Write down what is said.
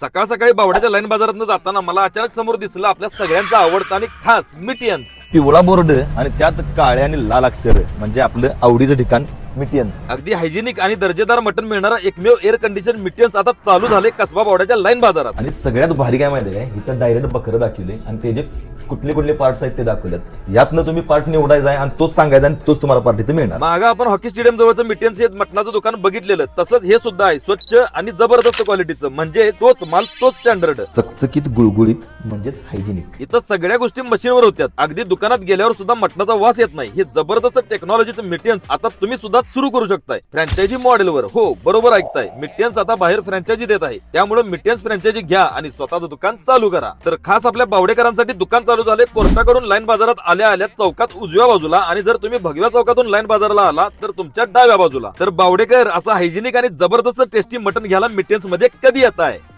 सकाळ सकाळी बावड्याच्या लाईन बाजारात जाताना मला अचानक समोर दिसलं आपल्या सगळ्यांचा आवडतं आणि खास मिटियन्स. पिवळा बोर्ड आणि त्यात काळे आणि लाल अक्षर म्हणजे आपलं आवडीचं ठिकाण मिटियन्स. अगदी हायजेनिक आणि दर्जेदार मटण मिळणारा एकमेव एअर कंडिशन मिटियन्स आता चालू झाले कसबा बावड्याच्या लाईन बाजारात. आणि सगळ्यात भारी काय माहिती आहे इथं डायरेक्ट बकरं दाखवले आणि ते जे कुठले कुठले पार्ट्स आहेत ते दाखवलेत. यातनं तुम्ही पार्ट निवडायचा आहे आणि तोच सांगायचा आणि तोच तुम्हाला पार्ट इथे मिळणार. मागं आपण हॉकी स्टेडियम जवळचं मिटियन्स हे मटणाचं दुकान बघितलेलं. तसंच हे सुद्धा आहे स्वच्छ आणि जबरदस्त क्वालिटीचं म्हणजे तोच माल तोच स्टँडर्ड चकचकीत गुळगुळीत म्हणजेच हायजेनिक इथं सगळ्या गोष्टी मशीनवर होत्यात. अगदी दुकानात गेल्यावर सुद्धा मटणाचा वास येत नाही. हे जबरदस्त टेक्नॉलॉजीचं मिटियन्स आता तुम्ही सुद्धा सुरू करू शकताय. फ्रँचायझी मॉडेलवर हो बरोबर ऐकताय. मिटियन्स आता बाहेर फ्रँचायझी देत आहे. त्यामुळे मिटियन्स फ्रँचायझी घ्या आणि स्वतःचं दुकान चालू करा. तर खास आपल्या बावडेकरांसाठी दुकान चालू झाले कोर्टाकडून लाईन बाजारात आल्या आल्या चौकात उजव्या बाजूला. आणि जर तुम्ही भगव्या चौकातून लाईन बाजाराला आला तर तुमच्या डाव्या बाजूला. तर बावडेकर असा हायजेनिक आणि जबरदस्त टेस्टी मटन घ्यायला मिटेन्समध्ये कधी येत आहे